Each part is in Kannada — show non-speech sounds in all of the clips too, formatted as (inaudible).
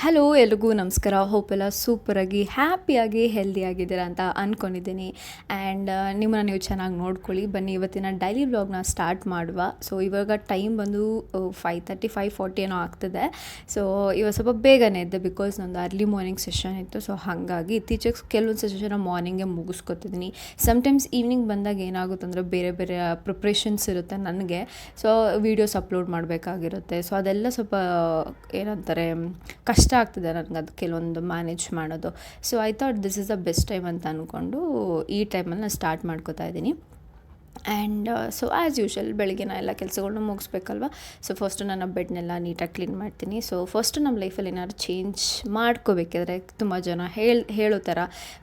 ಹಲೋ ಎಲ್ರಿಗೂ ನಮಸ್ಕಾರ. ಹೋಪ್ ಎಲ್ಲ ಸೂಪರಾಗಿ, ಹ್ಯಾಪಿಯಾಗಿ, ಹೆಲ್ದಿಯಾಗಿದ್ದೀರಾ ಅಂತ ಅಂದ್ಕೊಂಡಿದ್ದೀನಿ ಆ್ಯಂಡ್ ನಿಮ್ಮನ್ನ ನೀವು ಚೆನ್ನಾಗಿ ನೋಡ್ಕೊಳ್ಳಿ. ಬನ್ನಿ, ಇವತ್ತಿನ ಡೈಲಿ ವ್ಲಾಗ್ನ ಸ್ಟಾರ್ಟ್ ಮಾಡುವ. ಸೊ, ಇವಾಗ ಟೈಮ್ ಬಂದು ಫೈವ್ ತರ್ಟಿ, ಫೈವ್ ಫಾರ್ಟಿ ಏನೋ ಆಗ್ತದೆ. ಸೊ, ಇವಾಗ ಸ್ವಲ್ಪ ಬೇಗನೆ ಇದ್ದೆ ಬಿಕಾಸ್ ನಂದು ಅರ್ಲಿ ಮಾರ್ನಿಂಗ್ ಸೆಷನ್ ಇತ್ತು. ಸೊ, ಹಾಗಾಗಿ ಇತ್ತೀಚೆಗೆ ಕೆಲವೊಂದು ಸೆಷನ್ ಮಾರ್ನಿಂಗೆ ಮುಗಿಸ್ಕೊತಿದ್ದೀನಿ. ಸಮ್ಟೈಮ್ಸ್ ಈವ್ನಿಂಗ್ ಬಂದಾಗ ಏನಾಗುತ್ತೆ ಅಂದರೆ ಬೇರೆ ಬೇರೆ ಪ್ರಿಪ್ರೇಷನ್ಸ್ ಇರುತ್ತೆ ನನಗೆ. ಸೊ, ವೀಡಿಯೋಸ್ ಅಪ್ಲೋಡ್ ಮಾಡಬೇಕಾಗಿರುತ್ತೆ. ಸೊ, ಅದೆಲ್ಲ ಸ್ವಲ್ಪ, ಏನಂತಾರೆ, ಕಷ್ಟ ಆಗ್ತದೆ ನನಗೆ ಅದು ಕೆಲವೊಂದು ಮ್ಯಾನೇಜ್ ಮಾಡೋದು. So I thought this is the best time ಅಂತ ಅಂದ್ಕೊಂಡು ಈ ಟೈಮಲ್ಲಿ ನಾನು ಸ್ಟಾರ್ಟ್ ಮಾಡ್ಕೋತಾ ಇದ್ದೀನಿ. ಆ್ಯಂಡ್ ಸೊ ಆ್ಯಸ್ ಯೂಶ್ವಲ್ ಬೆಳಗ್ಗೆ ನಾ ಎಲ್ಲ ಕೆಲಸಗಳನ್ನೂ ಮುಗಿಸ್ಬೇಕಲ್ವ? ಸೊ ಫಸ್ಟು ನನ್ನ ಬೆಡ್ನೆಲ್ಲ ನೀಟಾಗಿ ಕ್ಲೀನ್ ಮಾಡ್ತೀನಿ. ಸೊ ಫಸ್ಟು ನಮ್ಮ ಲೈಫಲ್ಲಿ ಏನಾದ್ರು ಚೇಂಜ್ ಮಾಡ್ಕೋಬೇಕಿದ್ರೆ ತುಂಬ ಜನ ಹೇಳಿ ಹೇಳೋ ಥರ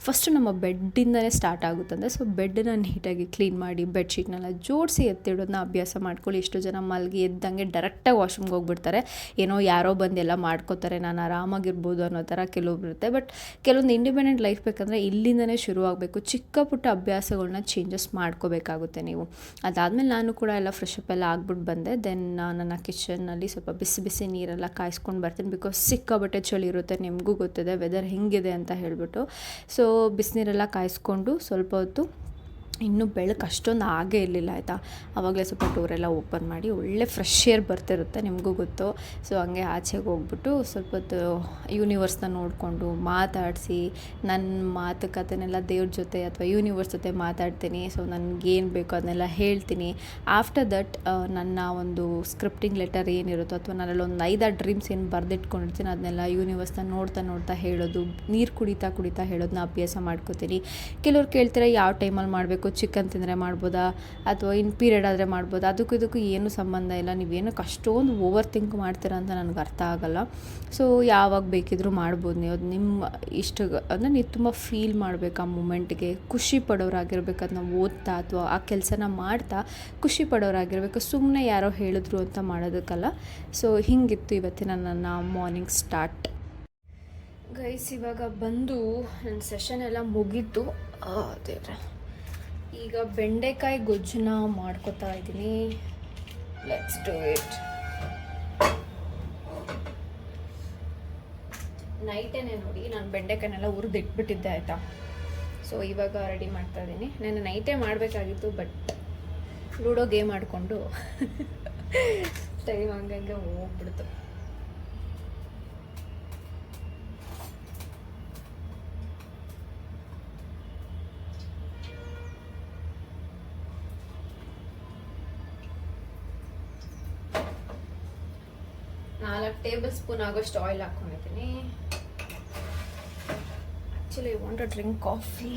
ಫಸ್ಟು ನಮ್ಮ ಬೆಡ್ಡಿಂದನೇ ಸ್ಟಾರ್ಟ್ ಆಗುತ್ತಂದರೆ ಸೊ ಬೆಡ್ಡನ್ನ ನೀಟಾಗಿ ಕ್ಲೀನ್ ಮಾಡಿ ಬೆಡ್ಶೀಟ್ನೆಲ್ಲ ಜೋಡಿಸಿ ಎತ್ತಿಡೋದನ್ನ ಅಭ್ಯಾಸ ಮಾಡ್ಕೊಳ್ಳಿ. ಎಷ್ಟು ಜನ ಮಲಗಿ ಎದ್ದಂಗೆ ಡೈರೆಕ್ಟಾಗಿ ವಾಶ್ರೂಮ್ಗೆ ಹೋಗ್ಬಿಡ್ತಾರೆ. ಏನೋ ಯಾರೋ ಬಂದು ಎಲ್ಲ ಮಾಡ್ಕೋತಾರೆ, ನಾನು ಆರಾಮಾಗಿರ್ಬೋದು ಅನ್ನೋ ಥರ ಕೆಲವೊಬ್ರು ಇರುತ್ತೆ. ಬಟ್ ಕೆಲವೊಂದು ಇಂಡಿಪೆಂಡೆಂಟ್ ಲೈಫ್ ಬೇಕಂದರೆ ಇಲ್ಲಿಂದನೇ ಶುರುವಾಗಬೇಕು. ಚಿಕ್ಕ ಪುಟ್ಟ ಅಭ್ಯಾಸಗಳನ್ನ ಚೇಂಜಸ್ ಮಾಡ್ಕೋಬೇಕಾಗುತ್ತೆ. ನೀವು. ಅದಾದಮೇಲೆ ನಾನು ಕೂಡ ಎಲ್ಲ ಫ್ರೆಶ್ ಎಲ್ಲ ಆಗ್ಬಿಟ್ಟು ಬಂದೆ. ದೆನ್ ನನ್ನ ಕಿಚನ್ನಲ್ಲಿ ಸ್ವಲ್ಪ ಬಿಸಿ ಬಿಸಿ ನೀರೆಲ್ಲ ಕಾಯಿಸ್ಕೊಂಡು ಬರ್ತೀನಿ ಬಿಕಾಸ್ ಸಿಕ್ಕಾಬಟ್ಟೆ ಚಳಿ ಇರುತ್ತೆ, ನಿಮಗೂ ಗೊತ್ತಿದೆ ವೆದರ್ ಹೆಂಗಿದೆ ಅಂತ ಹೇಳಿಬಿಟ್ಟು. ಸೊ ಬಿಸಿನೀರೆಲ್ಲ ಕಾಯಿಸ್ಕೊಂಡು ಸ್ವಲ್ಪ ಹೊತ್ತು ಇನ್ನೂ ಬೆಳಕು ಅಷ್ಟೊಂದು ಆಗೇ ಇರಲಿಲ್ಲ, ಆಯಿತಾ? ಆವಾಗಲೇ ಸ್ವಲ್ಪ ಡೋರೆಲ್ಲ ಓಪನ್ ಮಾಡಿ ಒಳ್ಳೆ ಫ್ರೆಶ್ ಏರ್ ಬರ್ತಿರುತ್ತೆ ನಿಮಗೂ ಗೊತ್ತು. ಸೊ ಹಂಗೆ ಆಚೆಗೆ ಹೋಗ್ಬಿಟ್ಟು ಸ್ವಲ್ಪ ಹೊತ್ತು ಯೂನಿವರ್ಸ್ನ ನೋಡಿಕೊಂಡು ಮಾತಾಡಿಸಿ ನನ್ನ ಮಾತುಕತೆನೆಲ್ಲ ದೇವ್ರ ಜೊತೆ ಅಥವಾ ಯೂನಿವರ್ಸ್ ಜೊತೆ ಮಾತಾಡ್ತೀನಿ. ಸೊ ನನಗೇನು ಬೇಕೋ ಅದನ್ನೆಲ್ಲ ಹೇಳ್ತೀನಿ. ಆಫ್ಟರ್ ದಟ್ ನನ್ನ ಒಂದು ಸ್ಕ್ರಿಪ್ಟಿಂಗ್ ಲೆಟರ್ ಏನಿರುತ್ತೋ ಅಥವಾ ನನ್ನಲ್ಲಿ ಒಂದು ಐದಾರು ಡ್ರೀಮ್ಸ್ ಏನು ಬರೆದಿಟ್ಕೊಂಡಿರ್ತೀನಿ ಅದನ್ನೆಲ್ಲ ಯೂನಿವರ್ಸ್ನ ನೋಡ್ತಾ ನೋಡ್ತಾ ಹೇಳೋದು, ನೀರು ಕುಡಿತಾ ಕುಡಿತಾ ಹೇಳೋದನ್ನ ಅಭ್ಯಾಸ ಮಾಡ್ಕೋತೀನಿ. ಕೆಲವ್ರು ಕೇಳ್ತಾರೆ, ಯಾವ ಟೈಮಲ್ಲಿ ಮಾಡಬೇಕು? ಚಿಕನ್ ತಿಂದರೆ ಮಾಡ್ಬೋದಾ? ಅಥವಾ ಇನ್ ಪೀರಿಯಡ್ ಆದರೆ ಮಾಡ್ಬೋದಾ? ಅದಕ್ಕೂ ಇದಕ್ಕೂ ಏನು ಸಂಬಂಧ ಇಲ್ಲ. ನೀವೇನು ಅಷ್ಟೊಂದು ಓವರ್ ಥಿಂಕ್ ಮಾಡ್ತೀರಾ ಅಂತ ನನಗೆ ಅರ್ಥ ಆಗಲ್ಲ. ಸೊ ಯಾವಾಗ ಬೇಕಿದ್ರೂ ಮಾಡ್ಬೋದು. ನೀವು ಅದು ನಿಮ್ಮ ಇಷ್ಟ, ಅಂದರೆ ನೀವು ತುಂಬ ಫೀಲ್ ಮಾಡಬೇಕು ಆ ಮೂಮೆಂಟ್ಗೆ ಖುಷಿ ಪಡೋರಾಗಿರ್ಬೇಕು ಅದನ್ನ ಓದ್ತಾ ಅಥವಾ ಆ ಕೆಲಸನ ಮಾಡ್ತಾ ಖುಷಿ ಪಡೋರಾಗಿರ್ಬೇಕು. ಸುಮ್ಮನೆ ಯಾರೋ ಹೇಳಿದ್ರು ಅಂತ ಮಾಡೋದಕ್ಕಲ್ಲ. ಸೊ ಹಿಂಗಿತ್ತು ಇವತ್ತಿನ ನನ್ನ ಮಾರ್ನಿಂಗ್ ಸ್ಟಾರ್ಟ್ ಗೈಸ್ ಇವಾಗ ಬಂದು ನನ್ನ ಸೆಷನ್ ಎಲ್ಲ ಮುಗೀತು. ದೇವ್ರೆ. ಈಗ ಬೆಂಡೆಕಾಯಿ ಗೊಜ್ಜನ್ನ ಮಾಡ್ಕೊತಾ ಇದ್ದೀನಿ. ಲೆಟ್ಸ್ ಡೂ ಇಟ್ ನೈಟೇನೆ ನೋಡಿ, ನಾನು ಬೆಂಡೆಕಾಯಿನೆಲ್ಲ ಹುರಿದು ಇಟ್ಬಿಟ್ಟಿದ್ದೆ ಆಯಿತಾ? ಸೊ ಇವಾಗ ರೆಡಿ ಮಾಡ್ತಾ ಇದ್ದೀನಿ. ನಾನು ನೈಟೇ ಮಾಡಬೇಕಾಗಿತ್ತು ಬಟ್ ಲೂಡೋ ಗೇಮ್ ಆಡಿಕೊಂಡು ಟೈಮ್ (laughs) ಹಂಗಂಗೆ ಹೋಗ್ಬಿಡ್ತು. ನಾಲ್ಕು ಟೇಬಲ್ ಸ್ಪೂನ್ ಆಗೋಷ್ಟು ಆಯಿಲ್ ಹಾಕ್ಕೊಂಡಿದ್ದೀನಿ actually I want drink coffee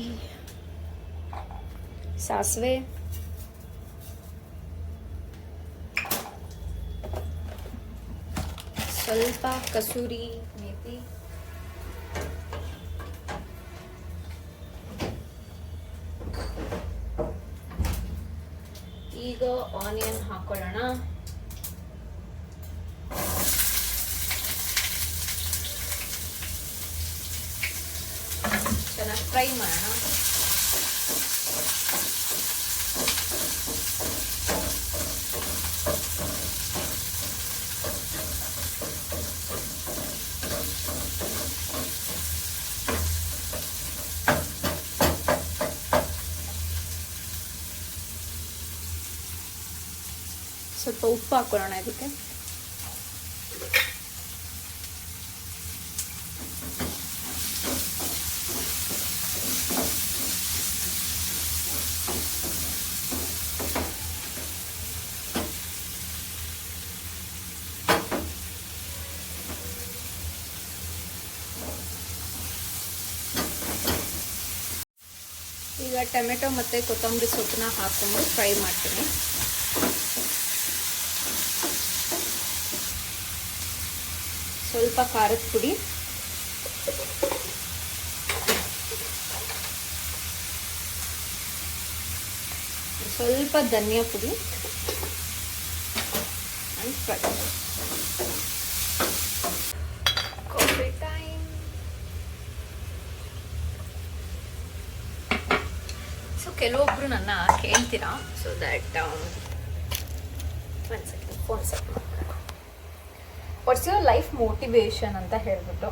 ಸಾಸಿವೆ. ಸ್ವಲ್ಪ ಕಸೂರಿ ಮೇಥಿ ಈಗ ಆನಿಯನ್ ಹಾಕೊಳ್ಳೋಣ. ಚೆನ್ನಾಗಿ ಫ್ರೈ ಮಾಡೋಣ ಸ್ವಲ್ಪ ಉಪ್ಪು ಹಾಕೊಳ್ಳೋಣ ಇದಕ್ಕೆ ಈಗ ಟೊಮೆಟೊ ಮತ್ತು ಕೊತ್ತಂಬರಿ ಸೊಪ್ಪನ್ನ ಹಾಕ್ಕೊಂಡು ಫ್ರೈ ಮಾಡ್ತೀನಿ. ಸ್ವಲ್ಪ ಖಾರದ ಪುಡಿ. ಸ್ವಲ್ಪ ಧನಿಯಾ ಪುಡಿ. ಫ್ರೈ ಕಾಫಿ ಟೈಮ್ ಸೊ ಕೆಲವೊಬ್ರು ನನ್ನ ಕೇಳ್ತೀರಾ? So that one second phone set what's your life motivation ಅಂತ ಹೇಳ್ಬಿಟ್ಟು.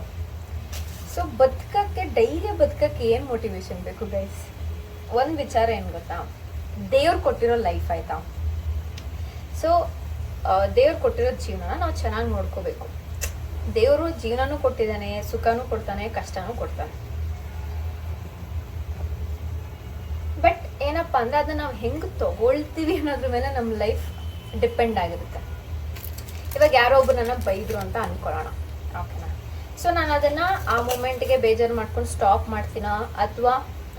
ಸೊ ಬದುಕಕ್ಕೆ, ಡೈಲಿ ಬದುಕಕ್ಕೆ ಏನು ಮೋಟಿವೇಶನ್ ಬೇಕು ಗೈಸ್ ಒಂದು ವಿಚಾರ ಏನು ಗೊತ್ತಾ? ದೇವ್ರು ಕೊಟ್ಟಿರೋ ಲೈಫ್ ಆಯ್ತಾ? ಸೊ ದೇವ್ರು ಕೊಟ್ಟಿರೋ ಜೀವನ ನಾವು ಚೆನ್ನಾಗಿ ನೋಡ್ಕೋಬೇಕು. ದೇವರು ಜೀವನನೂ ಕೊಟ್ಟಿದ್ದಾನೆ, ಸುಖನೂ ಕೊಡ್ತಾನೆ, ಕಷ್ಟನೂ ಕೊಡ್ತಾನೆ ಬಟ್ ಏನಪ್ಪ ಅಂದ್ರೆ ಅದನ್ನ ನಾವು ಹೆಂಗೆ ತಗೊಳ್ತೀವಿ ಅನ್ನೋದ್ರ ಮೇಲೆ ನಮ್ಮ ಲೈಫ್ ಡಿಪೆಂಡ್ ಆಗಿರುತ್ತೆ. ಇವಾಗ ಯಾರೋ ಒಬ್ರು ನನ್ನ ಬೈದ್ರು ಅಂತ ಅನ್ಕೊಳ್ಳೋಣ. ಓಕೆನಾ ಸೊ ನಾನು ಅದನ್ನ ಆ ಮೂಮೆಂಟ್ಗೆ ಬೇಜಾರು ಮಾಡ್ಕೊಂಡು ಸ್ಟಾಪ್ ಮಾಡ್ತೀನ? ಅಥವಾ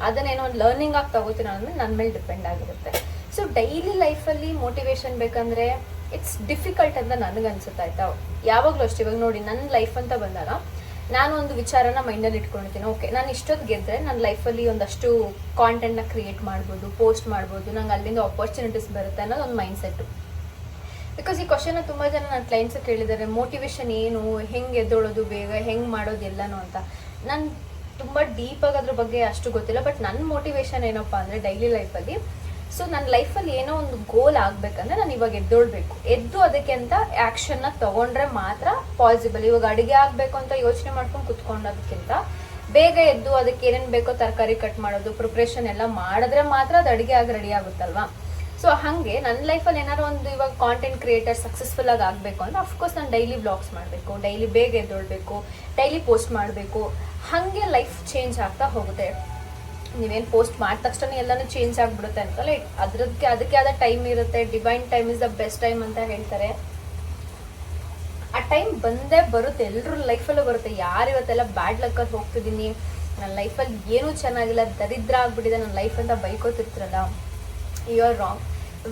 ಅದನ್ನೇನೋ ಒಂದು ಲರ್ನಿಂಗ್ ಆಗಿ ತಗೋತೀನ ಅನ್ನೋದು ನನ್ನ ಮೇಲೆ ಡಿಪೆಂಡ್ ಆಗಿರುತ್ತೆ. ಸೊ ಡೈಲಿ ಲೈಫಲ್ಲಿ ಮೋಟಿವೇಶನ್ ಬೇಕಂದ್ರೆ ಇಟ್ಸ್ ಡಿಫಿಕಲ್ಟ್ ಅಂತ ನನಗನ್ಸುತ್ತೆ ಆಯ್ತಾ? ಯಾವಾಗಲೂ ಅಷ್ಟೇ. ಇವಾಗ ನೋಡಿ ನನ್ನ ಲೈಫ್ ಅಂತ ಬಂದಾಗ ನಾನು ಒಂದು ವಿಚಾರನ ಮೈಂಡಲ್ಲಿ ಇಟ್ಕೊಂಡಿರ್ತೀನಿ. ಓಕೆ ನಾನು ಇಷ್ಟೊತ್ತು ಗೆದ್ದರೆ ನನ್ನ ಲೈಫಲ್ಲಿ ಒಂದಷ್ಟು ಕಾಂಟೆಂಟ್ನ ಕ್ರಿಯೇಟ್ ಮಾಡ್ಬೋದು ಪೋಸ್ಟ್ ಮಾಡ್ಬೋದು, ನಂಗೆ ಅಲ್ಲಿಂದ ಆಪರ್ಚುನಿಟೀಸ್ ಬರುತ್ತೆ ಅನ್ನೋದು ಒಂದು ಮೈಂಡ್ ಸೆಟ್ಟು ಬಿಕಾಸ್ ಈ ಕ್ವಶನ್ನ ತುಂಬ ಜನ ನನ್ನ ಕ್ಲೈಂಟ್ಸ್ ಕೇಳಿದ್ದಾರೆ ಮೋಟಿವೇಶನ್ ಏನು, ಹೆಂಗೆ ಎದ್ದೊಳೋದು ಬೇಗ, ಹೆಂಗೆ ಮಾಡೋದು ಎಲ್ಲನೂ ಅಂತ. ನಾನು ತುಂಬ ಡೀಪಾಗಿ ಅದ್ರ ಬಗ್ಗೆ ಅಷ್ಟು ಗೊತ್ತಿಲ್ಲ ಬಟ್ ನನ್ನ ಮೋಟಿವೇಶನ್ ಏನಪ್ಪ ಅಂದರೆ ಡೈಲಿ ಲೈಫಲ್ಲಿ ಸೊ ನನ್ನ ಲೈಫಲ್ಲಿ ಏನೋ ಒಂದು ಗೋಲ್ ಆಗಬೇಕಂದ್ರೆ ನಾನು ಇವಾಗ ಎದ್ದೊಳ್ಬೇಕು. ಎದ್ದು ಅದಕ್ಕೆ ಅಂತ ಆ್ಯಕ್ಷನ್ನ ತೊಗೊಂಡ್ರೆ ಮಾತ್ರ ಪಾಸಿಬಲ್ ಇವಾಗ ಅಡುಗೆ ಆಗಬೇಕು ಅಂತ ಯೋಚನೆ ಮಾಡ್ಕೊಂಡು ಕುತ್ಕೊಂಡೋದಕ್ಕಿಂತ ಬೇಗ ಎದ್ದು ಅದಕ್ಕೆ ಏನೇನು ಬೇಕೋ ತರಕಾರಿ ಕಟ್ ಮಾಡೋದು ಪ್ರಿಪ್ರೇಷನ್ ಎಲ್ಲ ಮಾಡಿದ್ರೆ ಮಾತ್ರ ಅದು ಅಡುಗೆ ಆಗಿ ರೆಡಿ ಆಗುತ್ತಲ್ವಾ? ಸೊ ಹಾಗೆ ನನ್ನ ಲೈಫಲ್ಲಿ ಏನಾದ್ರು ಒಂದು ಇವಾಗ ಕಾಂಟೆಂಟ್ ಕ್ರಿಯೇಟರ್ ಸಕ್ಸಸ್ಫುಲ್ ಆಗಿ ಆಗಬೇಕು ಅಂದರೆ ಅಫ್ಕೋರ್ಸ್ ನಾನು ಡೈಲಿ ಬ್ಲಾಗ್ಸ್ ಮಾಡಬೇಕು ಡೈಲಿ ಬೇಗ ಎದ್ದೊಳ್ಬೇಕು ಡೈಲಿ ಪೋಸ್ಟ್ ಮಾಡಬೇಕು. ಹಾಗೆ ಲೈಫ್ ಚೇಂಜ್ ಆಗ್ತಾ ಹೋಗುತ್ತೆ. ನೀವೇನು ಪೋಸ್ಟ್ ಮಾಡಿದ ತಕ್ಷಣ ಎಲ್ಲನೂ ಚೇಂಜ್ ಆಗಿಬಿಡುತ್ತೆ ಅಂತಲ್ಲ ಅದಕ್ಕೆ ಅದಕ್ಕೆ ಆದ ಟೈಮ್ ಇರುತ್ತೆ divine time is the best time ಅಂತ ಹೇಳ್ತಾರೆ. ಆ ಟೈಮ್ ಬಂದೇ ಬರುತ್ತೆ ಎಲ್ಲರೂ ಲೈಫಲ್ಲೂ ಬರುತ್ತೆ. ಯಾರು ಇವತ್ತೆಲ್ಲ ಬ್ಯಾಡ್ ಲಕ್ಕಲ್ಲಿ ಹೋಗ್ತಿದ್ದೀನಿ ನನ್ನ ಲೈಫಲ್ಲಿ ಏನೂ ಚೆನ್ನಾಗಿಲ್ಲ, ದರಿದ್ರ ಆಗಿಬಿಟ್ಟಿದೆ ನನ್ನ ಲೈಫ್ ಅಂತ ಬೈಕೋತಿರ್ತಿರಲ್ಲ ಯು ಆರ್ ರಾಂಗ್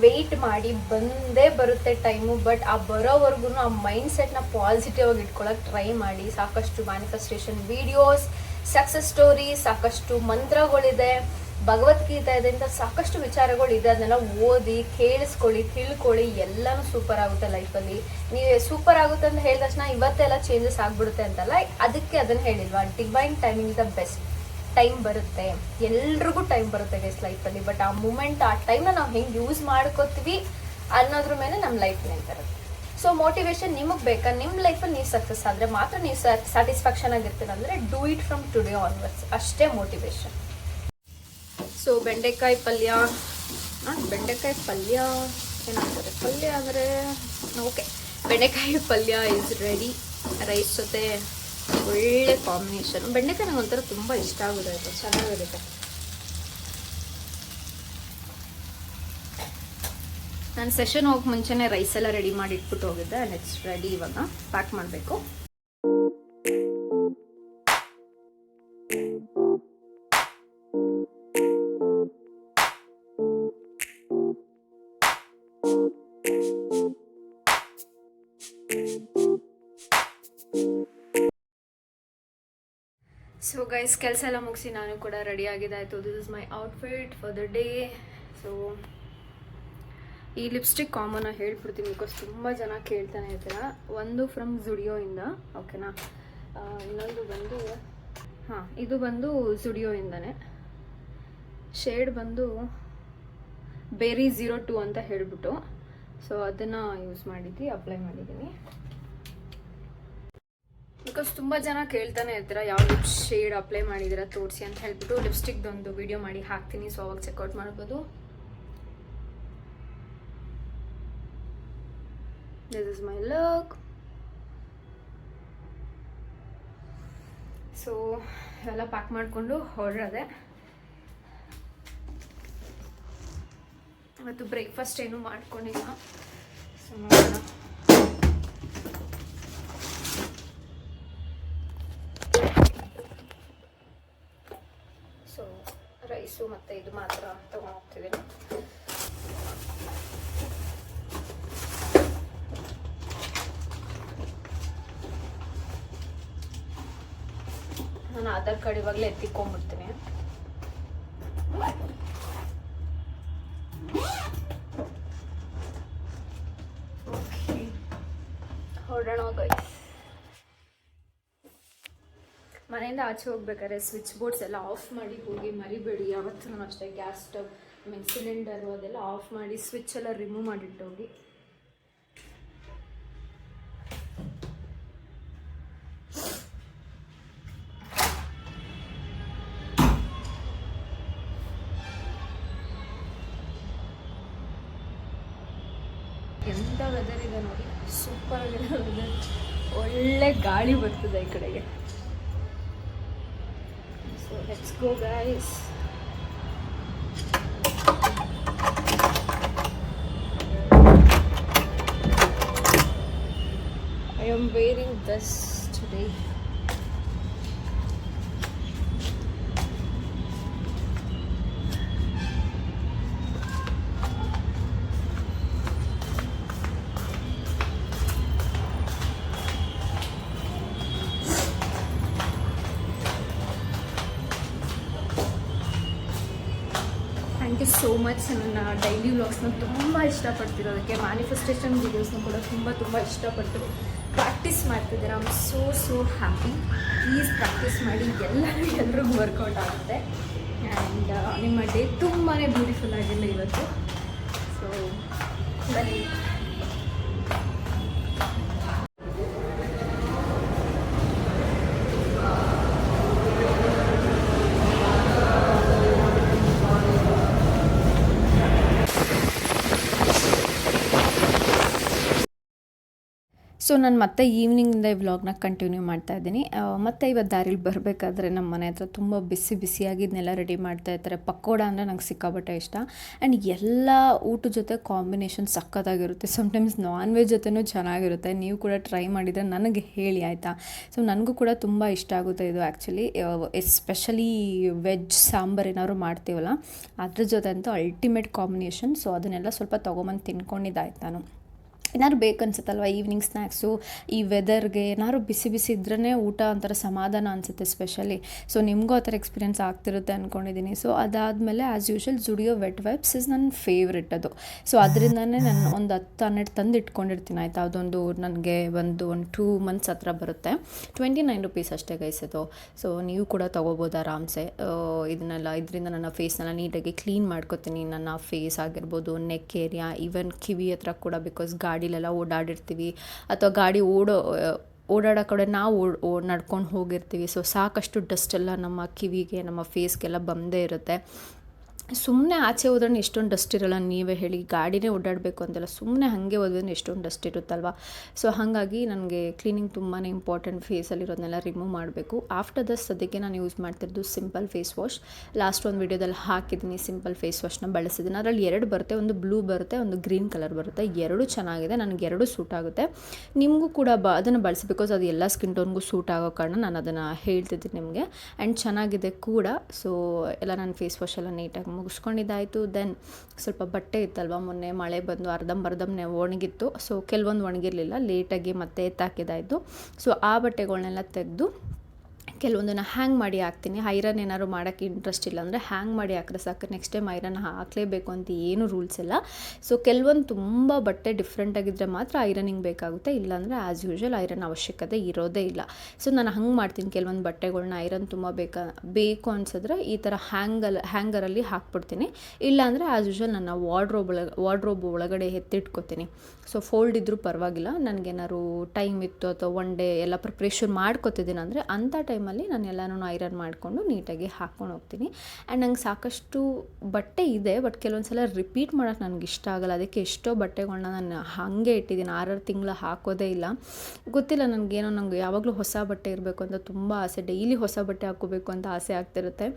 ವೆಯ್ಟ್ ಮಾಡಿ ಬಂದೇ ಬರುತ್ತೆ ಟೈಮು ಬಟ್ ಆ ಬರೋವರೆಗೂ ಆ ಮೈಂಡ್ ಸೆಟ್ನ ಪಾಸಿಟಿವ್ ಆಗಿ ಇಟ್ಕೊಳ್ಳೋಕೆ ಟ್ರೈ ಮಾಡಿ, ಸಾಕಷ್ಟು ಮ್ಯಾನಿಫೆಸ್ಟೇಷನ್ ವಿಡಿಯೋಸ್ ಸಕ್ಸಸ್ ಸ್ಟೋರಿ ಸಾಕಷ್ಟು ಮಂತ್ರಗಳಿದೆ, ಭಗವದ್ಗೀತೆ ಇದೆ ಅಂತ ಸಾಕಷ್ಟು ವಿಚಾರಗಳಿದೆ, ಅದನ್ನೆಲ್ಲ ಓದಿ, ಕೇಳಿಸ್ಕೊಳ್ಳಿ, ತಿಳ್ಕೊಳ್ಳಿ, ಎಲ್ಲನೂ ಸೂಪರ್ ಆಗುತ್ತೆ ಲೈಫಲ್ಲಿ ನೀವು ಸೂಪರ್ ಆಗುತ್ತೆ ಅಂತ ಹೇಳಿದ ತಕ್ಷಣ ಇವತ್ತೆಲ್ಲ ಚೇಂಜಸ್ ಆಗ್ಬಿಡುತ್ತೆ ಅಂತಲ್ಲ, ಅದಕ್ಕೆ ಅದನ್ನು ಹೇಳಿಲ್ವಾ? Divine timing the best time ಬರುತ್ತೆ. ಎಲ್ರಿಗೂ ಟೈಮ್ ಬರುತ್ತೆ ಗೈಸ್ ಲೈಫಲ್ಲಿ ಬಟ್ ಆ ಮೂಮೆಂಟ್ ಆ ಟೈಮ್ನ ನಾವು ಹೆಂಗೆ ಯೂಸ್ ಮಾಡ್ಕೋತೀವಿ ಅನ್ನೋದ್ರ ಮೇಲೆ ನಮ್ಮ ಲೈಫ್ ನಿಂತಿರುತ್ತೆ ಸೊ ಮೋಟಿವೇಶನ್ ನಿಮಗೆ ಬೇಕಾ? ನಿಮ್ಮ ಲೈಫಲ್ಲಿ ನೀವು ಸಕ್ಸಸ್ ಆದರೆ ಮಾತ್ರ ನೀವು ಸ್ಯಾಟಿಸ್ಫ್ಯಾಕ್ಷನ್ ಆಗಿರ್ತೀರ ಅಂದರೆ do it from today onwards ಅಷ್ಟೇ ಮೋಟಿವೇಶನ್ ಸೊ ಬೆಂಡೆಕಾಯಿ ಪಲ್ಯ. ಬೆಂಡೆಕಾಯಿ ಪಲ್ಯ. ಏನಾಗ್ತದೆ? ಪಲ್ಯ ಅಂದರೆ, ಓಕೆ. ಬೆಂಡೆಕಾಯಿ ಪಲ್ಯ ಇಸ್ ರೆಡಿ ರೈಸ್ ಜೊತೆ ಒಳ್ಳೆ ಕಾಂಬಿನೇಷನ್ ಬೆಂಡೆಕಾಯಿ ನಂಗೆ ಒಂಥರ ತುಂಬ ಇಷ್ಟ ಆಗುತ್ತೆ ಚೆನ್ನಾಗಿರುತ್ತೆ. ನಾನು ಸೆಷನ್ ಹೋಗಿ ಮುಂಚೆನೇ ರೈಸ್ ಎಲ್ಲ ರೆಡಿ ಮಾಡಿ ಇಟ್ಬಿಟ್ಟು ಹೋಗಿದ್ದೆ. ನೆಕ್ಸ್ಟ್ ರೆಡಿ ಇವಾಗ ಪ್ಯಾಕ್ ಮಾಡಬೇಕು. ಸೊ ಗೈಸ್ ಕೆಲಸ ಎಲ್ಲ ಮುಗಿಸಿ ನಾನು ಕೂಡ ready ಆಗಿದ್ದಾಯಿತು. This is my outfit for the day so ಈ ಲಿಪ್ಸ್ಟಿಕ್ ಕಾಮನ್ ಹೇಳ್ಬಿಡ್ತೀನಿ ಬಿಕಾಸ್ ತುಂಬ ಜನ ಕೇಳ್ತಾನೆ ಇರ್ತೀರ. ಒಂದು ಫ್ರಮ್ ಇಂದ ಓಕೆನಾ ಇನ್ನೊಂದು ಬಂದು, ಹಾಂ, ಇದು ಬಂದು ಝುಡಿಯೋಯಿಂದನೇ ಶೇಡ್ ಬಂದು ಬೇರಿ ಝೀರೋ ಟು ಅಂತ ಹೇಳಿಬಿಟ್ಟು. ಸೊ ಅದನ್ನು ಯೂಸ್ ಮಾಡಿದ್ವಿ ಅಪ್ಲೈ ಮಾಡಿದ್ದೀನಿ. ಬಿಕಾಸ್ ತುಂಬ ಜನ ಕೇಳ್ತಾನೆ ಇರ್ತೀರ, ಯಾವ ಲಿಪ್ ಶೇಡ್ ಅಪ್ಲೈ ಮಾಡಿದ್ದೀರಾ, ತೋರಿಸಿ ಅಂತ ಹೇಳ್ಬಿಟ್ಟು. ಲಿಪ್ಸ್ಟಿಕ್ದೊಂದು ವಿಡಿಯೋ ಮಾಡಿ ಹಾಕ್ತೀನಿ ಸೊ ಅವಾಗ ಚೆಕ್ಔಟ್ ಮಾಡ್ಬೋದು. This is my look. So ಎಲ್ಲ ಪ್ಯಾಕ್ ಮಾಡಿಕೊಂಡು ಹೊರಡದೆ. ಇವತ್ತು ಬ್ರೇಕ್ಫಾಸ್ಟ್ ಏನೂ ಮಾಡ್ಕೊಂಡಿಲ್ಲ. ಸೊ ಸೊ ರೈಸು ಮತ್ತು ಇದು ಮಾತ್ರ ತಗೊಂಡು ಆಧಾರ್ ಕಾರ್ಡ್ ಇವಾಗಲೇ ಎತ್ತಿಕೊಂಡ್ಬಿಡ್ತೀನಿ. ಹೊರಡೋಣ ಗೈಸ್ ಮನೆಯಿಂದ ಆಚೆ ಹೋಗ್ಬೇಕಾದ್ರೆ ಸ್ವಿಚ್ ಬೋರ್ಡ್ಸ್ ಎಲ್ಲ ಆಫ್ ಮಾಡಿ ಹೋಗಿ ಮರಿಬೇಡಿ. ಯಾವತ್ತೂ ಅಷ್ಟೇ ಗ್ಯಾಸ್ ಸ್ಟವ್ ಮೀನ್ ಸಿಲಿಂಡರು ಅದೆಲ್ಲ ಆಫ್ ಮಾಡಿ ಸ್ವಿಚ್ ಎಲ್ಲ ರಿಮೂವ್ ಮಾಡಿಟ್ಟು ಹೋಗಿ ಒಳ್ಳೆ ಗಾಳಿ ಬರ್ತದೆ ಈ ಕಡೆಗೆ so let's go guys I am wearing this today. So much ನನ್ನ ಡೈಲಿ ವ್ಲಾಗ್ಸ್ನ ತುಂಬ ಇಷ್ಟಪಡ್ತಿರೋದಕ್ಕೆ ಮ್ಯಾನಿಫೆಸ್ಟೇಷನ್ ವೀಡಿಯೋಸ್ನ ಕೂಡ ತುಂಬ ತುಂಬ ಇಷ್ಟಪಟ್ಟು ಪ್ರಾಕ್ಟೀಸ್ ಮಾಡ್ತಿದ್ದೀರಾ. Am so so happy please practice ಮಾಡಿ. ಎಲ್ಲರೂ ಎಲ್ರಿಗೂ ವರ್ಕೌಟ್ ಆಗುತ್ತೆ. ಆ್ಯಂಡ್ ನಿಮ್ಮ ಡೇ ತುಂಬಾ ಬ್ಯೂಟಿಫುಲ್ ಆಗಿಲ್ಲ ಇವತ್ತು. ಸೊ ಬನ್ನಿ. ಸೊ ನಾನು ಮತ್ತೆ ಈವ್ನಿಂಗಿಂದ ಈ ವ್ಲಾಗ್ನ ಕಂಟಿನ್ಯೂ ಮಾಡ್ತಾ ಇದ್ದೀನಿ. ಮತ್ತು ಇವತ್ತು ದಾರಿಲಿ ಬರಬೇಕಾದ್ರೆ ನಮ್ಮ ಮನೆ ಹತ್ರ ತುಂಬ ಬಿಸಿ ಬಿಸಿಯಾಗಿ ಇದನ್ನೆಲ್ಲ ರೆಡಿ ಮಾಡ್ತಾ ಇರ್ತಾರೆ. ಪಕೋಡ ಅಂದರೆ ನಂಗೆ ಸಿಕ್ಕಾಬಟ್ಟೆ ಇಷ್ಟ. ಆ್ಯಂಡ್ ಎಲ್ಲ ಊಟದ ಜೊತೆ ಕಾಂಬಿನೇಷನ್ ಸಖತ್ತಾಗಿರುತ್ತೆ. ಸಮ್ಟೈಮ್ಸ್ ನಾನ್ ವೆಜ್ ಜೊತೆನೂ ಚೆನ್ನಾಗಿರುತ್ತೆ. ನೀವು ಕೂಡ ಟ್ರೈ ಮಾಡಿದರೆ ನನಗೆ ಹೇಳಿ, ಆಯಿತಾ? ಸೊ ನನಗೂ ಕೂಡ ತುಂಬ ಇಷ್ಟ ಆಗುತ್ತೆ ಇದು ಆ್ಯಕ್ಚುಲಿ ಎಸ್ಪೆಷಲಿ ವೆಜ್ ಸಾಂಬಾರು ಏನಾದ್ರು ಮಾಡ್ತೀವಲ್ಲ, ಅದ್ರ ಜೊತೆ ಅಂತೂ ಅಲ್ಟಿಮೇಟ್ ಕಾಂಬಿನೇಷನ್ ಸೊ ಅದನ್ನೆಲ್ಲ ಸ್ವಲ್ಪ ತೊಗೊಂಬಂದು ತಿನ್ಕೊಂಡಿದ್ದಾಯ್ತು ನಾನು. ಏನಾದ್ರು ಬೇಕನ್ಸುತ್ತಲ್ವ ಈವ್ನಿಂಗ್ ಸ್ನ್ಯಾಕ್ಸು ಈ ವೆದರ್ಗೆ ಏನಾದ್ರು ಬಿಸಿ ಬಿಸಿ ಇದ್ರೇ ಊಟ ಒಂಥರ ಸಮಾಧಾನ ಅನಿಸುತ್ತೆ ಸ್ಪೆಷಲಿ ಸೊ ನಿಮಗೂ ಆ ಥರ ಎಕ್ಸ್ಪೀರಿಯನ್ಸ್ ಆಗ್ತಿರುತ್ತೆ ಅಂದ್ಕೊಂಡಿದ್ದೀನಿ ಸೊ ಅದಾದಮೇಲೆ as usual Zudio wet wipes is ನನ್ನ ಫೇವ್ರೆಟ್ ಅದು. ಸೊ ಅದರಿಂದನೇ ನಾನು ಒಂದು ಹತ್ತು, ಹನ್ನೆರಡು ತಂದು ಇಟ್ಕೊಂಡಿರ್ತೀನಿ ಆಯಿತಾ? ಅದೊಂದು ನನಗೆ ಒಂದು ಒಂದು ಟೂ ಮಂತ್ಸ್ ಹತ್ರ ಬರುತ್ತೆ. ಟ್ವೆಂಟಿ ನೈನ್ ರುಪೀಸ್ ಅಷ್ಟೇ ಗೈಸೋದು ಸೊ ನೀವು ಕೂಡ ತೊಗೋಬೋದು ಆರಾಮ್ಸೆ. ಇದನ್ನೆಲ್ಲ, ಇದರಿಂದ ನನ್ನ ಫೇಸ್ನೆಲ್ಲ ನೀಟಾಗಿ ಕ್ಲೀನ್ ಮಾಡ್ಕೊತೀನಿ. ನನ್ನ ಫೇಸ್ ಆಗಿರ್ಬೋದು ನೆಕ್ ಏರಿಯಾ ಈವನ್ ಕಿವಿ ಹತ್ರ ಕೂಡ ಬಿಕಾಸ್ ಗಾಡಿಲೆಲ್ಲ ಓಡಾಡಿರ್ತೀವಿ ಅಥವಾ ಗಾಡಿ ಓಡೋ, ಓಡಾಡೋ ಕಡೆ ನಾವು ಓ, ನಡ್ಕೊಂಡು ಹೋಗಿರ್ತೀವಿ. ಸೊ ಸಾಕಷ್ಟು ಡಸ್ಟೆಲ್ಲ ನಮ್ಮ ಕಿವಿಗೆ, ನಮ್ಮ ಫೇಸ್ಗೆಲ್ಲ ಬಂದೇ ಇರುತ್ತೆ. ಸುಮ್ಮನೆ ಆಚೆ ಹೋದ್ರೆ ಎಷ್ಟೊಂದು ಡಸ್ಟ್ ಇರಲ್ಲ, ನೀವೇ ಹೇಳಿ, ಗಾಡಿನೇ ಓಡಾಡಬೇಕು ಅಂತೆಲ್ಲ ಸುಮ್ಮನೆ ಹಾಗೆ ಹೋದ್ರೆ ಎಷ್ಟೊಂದು ಡಸ್ಟ್ ಇರುತ್ತಲ್ವ? ಸೊ ಹಾಗಾಗಿ ನನಗೆ ಕ್ಲೀನಿಂಗ್ ತುಂಬಾ ಇಂಪಾರ್ಟೆಂಟ್ ಫೇಸಲ್ಲಿರೋದನ್ನೆಲ್ಲ ರಿಮೂವ್ ಮಾಡಬೇಕು. ಆಫ್ಟರ್ ದಸ್ ಸದ್ಯಕ್ಕೆ ನಾನು ಯೂಸ್ ಮಾಡ್ತಿರೋದು ಸಿಂಪಲ್ ಫೇಸ್ ವಾಶ್ ಲಾಸ್ಟ್ ಒಂದು ವೀಡಿಯೋದಲ್ಲಿ ಹಾಕಿದ್ದೀನಿ ಸಿಂಪಲ್ ಫೇಸ್ ವಾಶ್ನ ಬಳಸಿದ್ದೀನಿ. ಅದರಲ್ಲಿ ಎರಡು ಬರುತ್ತೆ, ಒಂದು ಬ್ಲೂ ಬರುತ್ತೆ, ಒಂದು ಗ್ರೀನ್ ಕಲರ್ ಬರುತ್ತೆ. ಎರಡು ಚೆನ್ನಾಗಿದೆ, ನನಗೆ ಎರಡು ಸೂಟ್ ಆಗುತ್ತೆ. ನಿಮಗೂ ಕೂಡ ಬ, ಅದನ್ನು ಬಳಸಿ ಬಿಕಾಸ್ ಅದು ಎಲ್ಲ ಸ್ಕಿನ್ ಟೋನ್ಗೂ ಸೂಟ್ ಆಗೋ ಕಾರಣ ನಾನು ಅದನ್ನು ಹೇಳ್ತಿದ್ದೀನಿ ನಿಮಗೆ. ಆ್ಯಂಡ್ ಚೆನ್ನಾಗಿದೆ ಕೂಡ. ಸೊ ಎಲ್ಲ ನಾನು ಫೇಸ್ ವಾಶ್ ಎಲ್ಲ ನೀಟಾಗಿ ಮುಗಿಸ್ಕೊಂಡಿದ್ದಾಯಿತು. ದೆನ್ ಸ್ವಲ್ಪ ಬಟ್ಟೆ ಇತ್ತಲ್ವ ಮೊನ್ನೆ ಮಳೆ ಬಂದು ಅರ್ಧಂಬರ್ಧಂನೆ ಒಣಗಿತ್ತು. ಸೊ ಕೆಲವೊಂದು ಒಣಗಿರಲಿಲ್ಲ ಲೇಟಾಗಿ ಮತ್ತೆ ಎತ್ತಾಕಿದ್ದಾಯಿತು. ಸೊ ಆ ಬಟ್ಟೆಗಳನ್ನೆಲ್ಲ ತೆಗೆದು ಕೆಲವೊಂದನ್ನು ಹ್ಯಾಂಗ್ ಮಾಡಿ ಹಾಕ್ತೀನಿ. ಐರನ್ ಏನಾದ್ರು ಮಾಡೋಕ್ಕೆ ಇಂಟ್ರೆಸ್ಟ್ ಇಲ್ಲ ಅಂದರೆ ಹ್ಯಾಂಗ್ ಮಾಡಿ ಹಾಕ್ರೆ ಸಾಕು. ನೆಕ್ಸ್ಟ್ ಟೈಮ್ ಐರನ್ ಹಾಕಲೇಬೇಕು ಅಂತ ಏನು ರೂಲ್ಸ್ ಇಲ್ಲ. ಸೊ ಕೆಲವೊಂದು ತುಂಬ ಬಟ್ಟೆ ಡಿಫ್ರೆಂಟ್ ಆಗಿದ್ದರೆ ಮಾತ್ರ ಐರನಿಂಗ್ ಬೇಕಾಗುತ್ತೆ. ಇಲ್ಲಾಂದರೆ ಆ್ಯಸ್ ಯೂಶ್ವಲ್ ಐರನ್ ಅವಶ್ಯಕತೆ ಇರೋದೇ ಇಲ್ಲ. ಸೊ ನಾನು ಹಂಗೆ ಮಾಡ್ತೀನಿ ಕೆಲವೊಂದು ಬಟ್ಟೆಗಳನ್ನ ಐರನ್ ತುಂಬ ಬೇಕಾ, ಬೇಕು ಅನ್ಸಿದ್ರೆ ಈ ಥರ ಹ್ಯಾಂಗಲ್ ಹ್ಯಾಂಗರಲ್ಲಿ ಹಾಕ್ಬಿಡ್ತೀನಿ. ಇಲ್ಲಾಂದರೆ ಆ್ಯಸ್ ಯೂಶ್ವಲ್ ನನ್ನ ವಾರ್ಡ್ರೋಬ್ ಒಳಗೆ ವಾರ್ಡ್ರೋಬ್ ಒಳಗಡೆ ಎತ್ತಿಟ್ಕೋತೀನಿ. ಸೊ ಫೋಲ್ಡ್ ಇದ್ದರೂ ಪರವಾಗಿಲ್ಲ. ನನಗೇನಾದ್ರು ಟೈಮ್ ಇತ್ತು ಅಥವಾ ಒನ್ ಡೇ ಎಲ್ಲ ಪ್ರಿಪ್ರೇಷನ್ ಮಾಡ್ಕೊತಿದ್ದೀನಿ ಅಂದರೆ ಅಂಥ ಟೈಮಲ್ಲಿ ನಾನು ಎಲ್ಲನೂ ಐರನ್ ಮಾಡಿಕೊಂಡು ನೀಟಾಗಿ ಹಾಕ್ಕೊಂಡು ಹೋಗ್ತೀನಿ. ಆ್ಯಂಡ್ ನಂಗೆ ಸಾಕಷ್ಟು ಬಟ್ಟೆ ಇದೆ ಬಟ್ ಕೆಲವೊಂದು ಸಲ ರಿಪೀಟ್ ಮಾಡೋಕ್ಕೆ ನನಗೆ ಇಷ್ಟ ಆಗಲ್ಲ. ಅದಕ್ಕೆ ಎಷ್ಟೋ ಬಟ್ಟೆಗಳನ್ನ ನಾನು ಹಾಗೆ ಇಟ್ಟಿದ್ದೀನಿ. ಆರಾರು ತಿಂಗಳು ಹಾಕೋದೇ ಇಲ್ಲ. ಗೊತ್ತಿಲ್ಲ ನನಗೇನೋ ನಂಗೆ ಯಾವಾಗಲೂ ಹೊಸ ಬಟ್ಟೆ ಇರಬೇಕು ಅಂತ ತುಂಬ ಆಸೆ. ಡೈಲಿ ಹೊಸ ಬಟ್ಟೆ ಹಾಕೋಬೇಕು ಅಂತ ಆಸೆ ಆಗ್ತಿರುತ್ತೆ.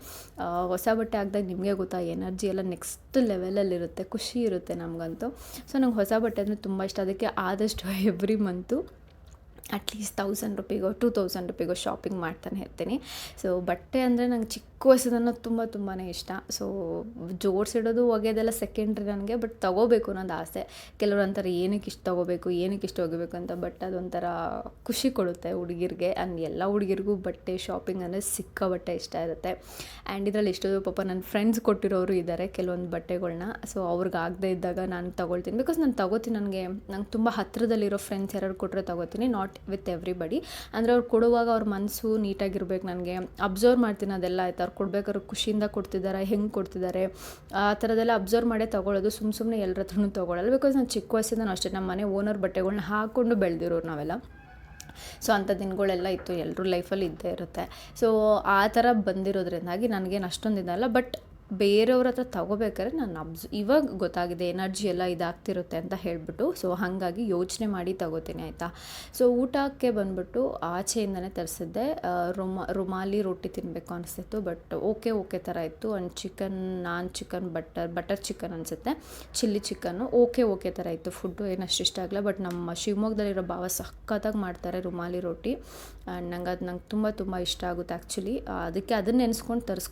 ಹೊಸ ಬಟ್ಟೆ ಹಾಕ್ದಾಗ ನಿಮಗೆ ಗೊತ್ತಾ, ಎನರ್ಜಿ ಎಲ್ಲ ನೆಕ್ಸ್ಟ್ ಲೆವೆಲಲ್ಲಿರುತ್ತೆ ಖುಷಿ ಇರುತ್ತೆ ನಮಗಂತೂ. ಸೊ ನಂಗೆ ಹೊಸ ಬಟ್ಟೆ ಅಂದರೆ ತುಂಬ ಇಷ್ಟ. ಅದಕ್ಕೆ ಆದಷ್ಟು (laughs) every month at least thousand ರುಪಿಗೋ two thousand ರುಪಿಗೋ ಶಾಪಿಂಗ್ ಮಾಡ್ತಾನೆ ಇರ್ತೀನಿ. ಸೊ ಬಟ್ಟೆ ಅಂದರೆ ನಂಗೆ ಚಿಕ್ಕ ವಯಸ್ಸಿಂದನೂ ತುಂಬ ತುಂಬಾ ಇಷ್ಟ. ಸೊ ಜೋಡಿಸಿಡೋದು ಒಗೆಯೋದೆಲ್ಲ ಸೆಕೆಂಡ್ರಿ ನನಗೆ ಬಟ್ ತೊಗೋಬೇಕು ಅನ್ನೋದು ಆಸೆ. ಕೆಲವ್ರು ಅಂತಾರೆ, ಏನಕ್ಕೆ ಇಷ್ಟು ತೊಗೋಬೇಕು? ಏನಕ್ಕೆ ಇಷ್ಟು ಒಗಿಬೇಕು? ಅಂತ ಬಟ್ ಅದೊಂಥರ ಖುಷಿ ಕೊಡುತ್ತೆ ಹುಡುಗಿರಿಗೆ. ಆ್ಯಂಡ್ ಎಲ್ಲ ಹುಡುಗಿರಿಗೂ ಬಟ್ಟೆ ಶಾಪಿಂಗ್ ಅಂದರೆ ಸಿಕ್ಕ ಬಟ್ಟೆ ಇಷ್ಟ ಇರುತ್ತೆ. ಆ್ಯಂಡ್ ಇದರಲ್ಲಿ ಎಷ್ಟೋ ಪಾಪ ನನ್ನ ಫ್ರೆಂಡ್ಸ್ ಕೊಟ್ಟಿರೋರು ಇದ್ದಾರೆ ಕೆಲವೊಂದು ಬಟ್ಟೆಗಳನ್ನ ಸೊ ಅವ್ರಿಗಾಗದೇ ಇದ್ದಾಗ ನಾನು ತೊಗೊಳ್ತೀನಿ. ಬಿಕಾಸ್ ನಾನು ತೊಗೋತೀನಿ ನನಗೆ, ನಂಗೆ ತುಂಬ ಹತ್ತಿರದಲ್ಲಿರೋ ಫ್ರೆಂಡ್ಸ್ ಯಾರು ಕೊಟ್ಟರೆ ತೊಗೋತೀನಿ ನಾಟ್ ವಿತ್ ಎವ್ರಿಬಡಿ ಅಂದರೆ ಅವ್ರು ಕೊಡುವಾಗ ಅವ್ರ ಮನಸ್ಸು ನೀಟಾಗಿರ್ಬೇಕು ನನಗೆ. ಅಬ್ಸರ್ವ್ ಮಾಡ್ತೀನಿ ಅದೆಲ್ಲ ಆಯ್ತು? ಅವ್ರು ಕೊಡ್ಬೇಕಾದ್ರೆ ಖುಷಿಯಿಂದ ಕೊಡ್ತಿದ್ದಾರೆ, ಹೆಂಗೆ ಕೊಡ್ತಿದ್ದಾರೆ, ಆ ಥರದೆಲ್ಲ ಅಬ್ಸರ್ವ್ ಮಾಡೇ ತೊಗೊಳೋದು ಸುಮ್ಮ ಸುಮ್ಮನೆ ಎಲ್ಲರ ಹತ್ರನೂ ತೊಗೊಳ್ಳಲ್ಲ ಬಿಕಾಸ್ ನಾನು ಚಿಕ್ಕ ವಯಸ್ಸಿಂದನೂ ಅಷ್ಟೇ, ನಮ್ಮ ಮನೆ ಓನರ್ ಬಟ್ಟೆಗಳನ್ನ ಹಾಕ್ಕೊಂಡು ಬೆಳೆದಿರೋರು ನಾವೆಲ್ಲ. ಸೊ ಅಂಥ ದಿನಗಳೆಲ್ಲ ಇತ್ತು ಎಲ್ಲರೂ ಲೈಫಲ್ಲಿ ಇದ್ದೇ ಇರುತ್ತೆ. ಸೊ ಆ ಥರ ಬಂದಿರೋದ್ರಿಂದಾಗಿ ನನಗೇನು ಅಷ್ಟೊಂದು ಇದಲ್ಲ ಬಟ್ ಬೇರೆಯವ್ರ ಹತ್ರ ತಗೋಬೇಕಾದ್ರೆ ನಾನು ಅಬ್ಸ್, ಇವಾಗ ಗೊತ್ತಾಗಿದೆ ಎನರ್ಜಿ ಎಲ್ಲ ಇದಾಗ್ತಿರುತ್ತೆ ಅಂತ ಹೇಳಿಬಿಟ್ಟು, ಸೊ ಹಾಗಾಗಿ ಯೋಚನೆ ಮಾಡಿ ತಗೋತೀನಿ, ಆಯಿತಾ? ಸೊ ಊಟಕ್ಕೆ ಬಂದುಬಿಟ್ಟು ಆಚೆಯಿಂದನೇ ತರಿಸಿದ್ದೆ ರುಮಾ, ರುಮಾಲಿ ರೊಟ್ಟಿ ತಿನ್ನಬೇಕು ಅನಿಸ್ತಿತ್ತು, ಬಟ್ ಓಕೆ ಓಕೆ ಥರ ಇತ್ತು. And chicken, non chicken, butter butter chicken ಅನಿಸುತ್ತೆ. ಚಿಲ್ಲಿ ಚಿಕನ್ನು ಓಕೆ ಓಕೆ ಥರ ಇತ್ತು. ಫುಡ್ಡು ಏನಷ್ಟು ಇಷ್ಟ ಆಗಲ್ಲ ಬಟ್ ನಮ್ಮ ಶಿವಮೊಗ್ಗದಲ್ಲಿರೋ ಭಾವ ಸಖತ್ತಾಗಿ ಮಾಡ್ತಾರೆ ರುಮಾಲಿ ರೊಟ್ಟಿ. ಆ್ಯಂಡ್ ನಂಗೆ ಅದು ನಂಗೆ ತುಂಬ ತುಂಬ ಇಷ್ಟ ಆಗುತ್ತೆ, ಆ್ಯಕ್ಚುಲಿ. ಅದಕ್ಕೆ ಅದನ್ನ ನೆನೆಸ್ಕೊಂಡು ತರಿಸ್